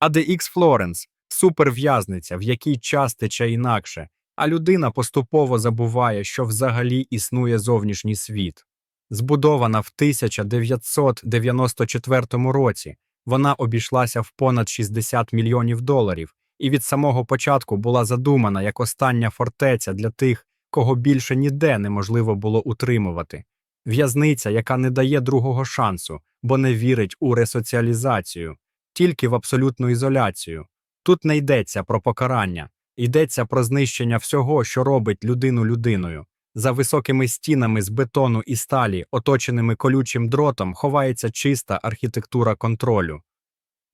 ADX Флоренс суперв'язниця, в якій час тече інакше, а людина поступово забуває, що взагалі існує зовнішній світ. Збудована в 1994 році, вона обійшлася в понад 60 мільйонів доларів і від самого початку була задумана як остання фортеця для тих, кого більше ніде неможливо було утримувати. В'язниця, яка не дає другого шансу, бо не вірить у ресоціалізацію, тільки в абсолютну ізоляцію. Тут не йдеться про покарання, йдеться про знищення всього, що робить людину людиною. За високими стінами з бетону і сталі, оточеними колючим дротом, ховається чиста архітектура контролю.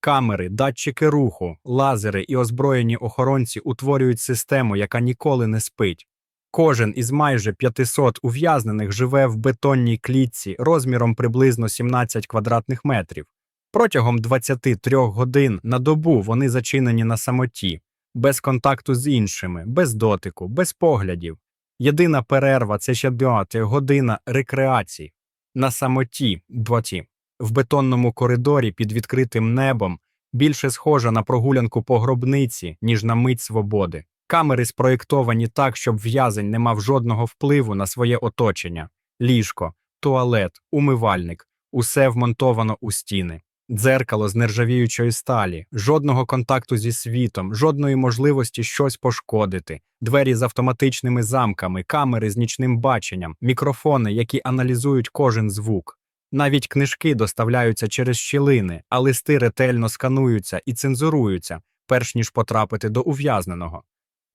Камери, датчики руху, лазери і озброєні охоронці утворюють систему, яка ніколи не спить. Кожен із майже 500 ув'язнених живе в бетонній клітці розміром приблизно 17 квадратних метрів. Протягом 23 годин на добу вони зачинені на самоті, без контакту з іншими, без дотику, без поглядів. Єдина перерва це ще година рекреації на самоті двоті. В бетонному коридорі під відкритим небом більше схожа на прогулянку по гробниці, ніж на мить свободи. Камери спроєктовані так, щоб в'язень не мав жодного впливу на своє оточення: ліжко, туалет, умивальник усе вмонтовано у стіни. Дзеркало з нержавіючої сталі, жодного контакту зі світом, жодної можливості щось пошкодити, двері з автоматичними замками, камери з нічним баченням, мікрофони, які аналізують кожен звук. Навіть книжки доставляються через щілини, а листи ретельно скануються і цензуруються, перш ніж потрапити до ув'язненого.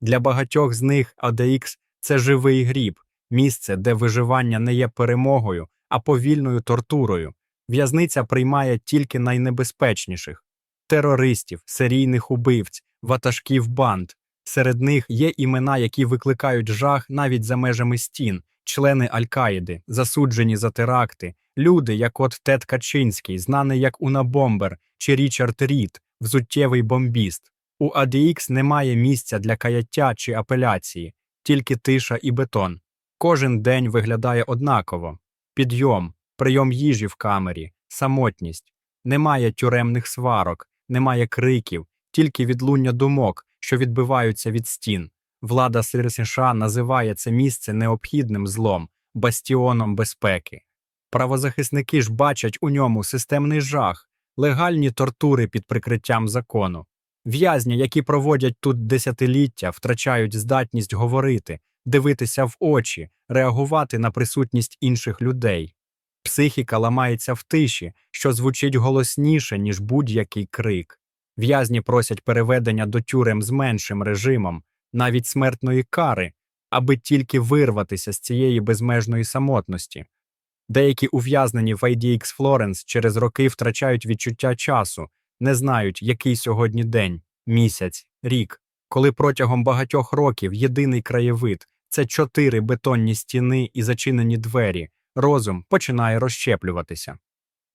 Для багатьох з них ADX – це живий гріб, місце, де виживання не є перемогою, а повільною тортурою. В'язниця приймає тільки найнебезпечніших терористів, серійних убивць, ватажків банд. Серед них є імена, які викликають жах навіть за межами стін, члени Аль-Каїди, засуджені за теракти, люди, як от Тед Качинський, знаний як Унабомбер чи Річард Рід, взуттєвий бомбіст. У ADX немає місця для каяття чи апеляції, тільки тиша і бетон. Кожен день виглядає однаково: підйом, прийом їжі в камері, самотність. Немає тюремних сварок, немає криків, тільки відлуння думок, що відбиваються від стін. Влада США називає це місце необхідним злом, бастіоном безпеки. Правозахисники ж бачать у ньому системний жах, легальні тортури під прикриттям закону. В'язні, які проводять тут десятиліття, втрачають здатність говорити, дивитися в очі, реагувати на присутність інших людей. Психіка ламається в тиші, що звучить голосніше, ніж будь-який крик. В'язні просять переведення до тюрем з меншим режимом, навіть смертної кари, аби тільки вирватися з цієї безмежної самотності. Деякі ув'язнені в IDX Florence через роки втрачають відчуття часу, не знають, який сьогодні день, місяць, рік, коли протягом багатьох років єдиний краєвид це чотири бетонні стіни і зачинені двері, розум починає розщеплюватися.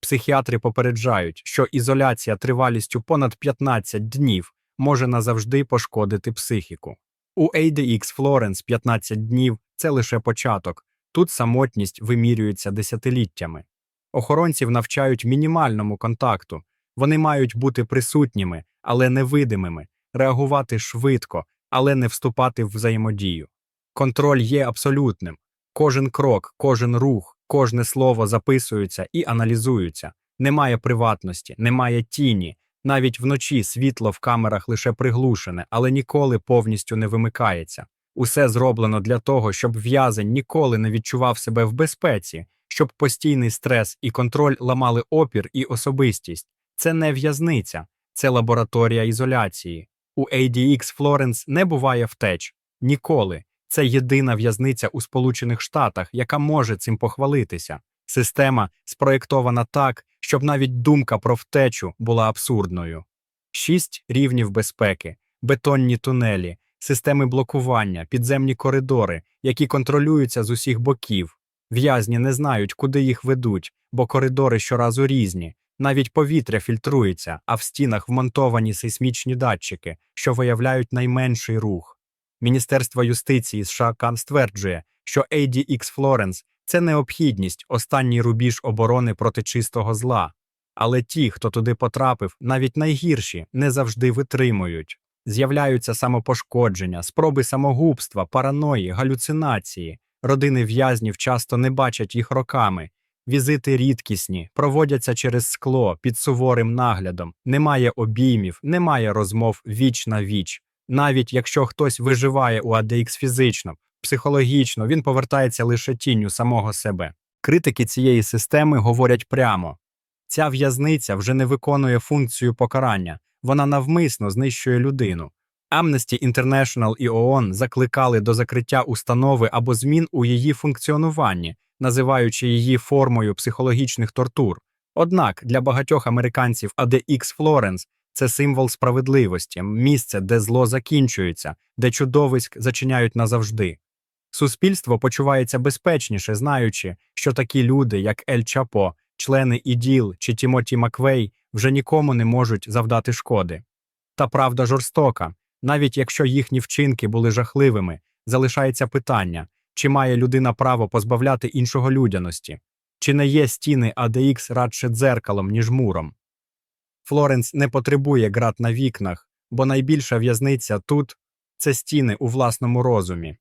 Психіатри попереджають, що ізоляція тривалістю понад 15 днів може назавжди пошкодити психіку. У ADX Florence 15 днів це лише початок, тут самотність вимірюється десятиліттями. Охоронців навчають мінімальному контакту, вони мають бути присутніми, але невидимими, реагувати швидко, але не вступати в взаємодію. Контроль є абсолютним. Кожен крок, кожен рух, кожне слово записуються і аналізуються. Немає приватності, немає тіні. Навіть вночі світло в камерах лише приглушене, але ніколи повністю не вимикається. Усе зроблено для того, щоб в'язень ніколи не відчував себе в безпеці, щоб постійний стрес і контроль ламали опір і особистість. Це не в'язниця, це лабораторія ізоляції. У ADX Florence не буває втеч. Ніколи. Це єдина в'язниця у Сполучених Штатах, яка може цим похвалитися. Система спроєктована так, щоб навіть думка про втечу була абсурдною. Шість рівнів безпеки, бетонні тунелі, системи блокування, підземні коридори, які контролюються з усіх боків. В'язні не знають, куди їх ведуть, бо коридори щоразу різні. Навіть повітря фільтрується, а в стінах вмонтовані сейсмічні датчики, що виявляють найменший рух. Міністерство юстиції США Кан стверджує, що ADX Florence – це необхідність, останній рубіж оборони проти чистого зла. Але ті, хто туди потрапив, навіть найгірші, не завжди витримують. З'являються самопошкодження, спроби самогубства, параної, галюцинації. Родини в'язнів часто не бачать їх роками. Візити рідкісні, проводяться через скло під суворим наглядом. Немає обіймів, немає розмов віч на віч. Навіть якщо хтось виживає у ADX фізично, психологічно, він повертається лише тінню самого себе. Критики цієї системи говорять прямо: ця в'язниця вже не виконує функцію покарання, вона навмисно знищує людину. Amnesty International і ООН закликали до закриття установи або змін у її функціонуванні, називаючи її формою психологічних тортур. Однак для багатьох американців ADX Florence це символ справедливості, місце, де зло закінчується, де чудовиськ зачиняють назавжди. Суспільство почувається безпечніше, знаючи, що такі люди, як Ель Чапо, члени ІДІЛ чи Тімоті Маквей, вже нікому не можуть завдати шкоди. Та правда жорстока, навіть якщо їхні вчинки були жахливими, залишається питання, чи має людина право позбавляти іншого людяності, чи не є стіни ADX радше дзеркалом, ніж муром. Флоренс не потребує ґрат на вікнах, бо найбільша в'язниця тут це стіни у власному розумі.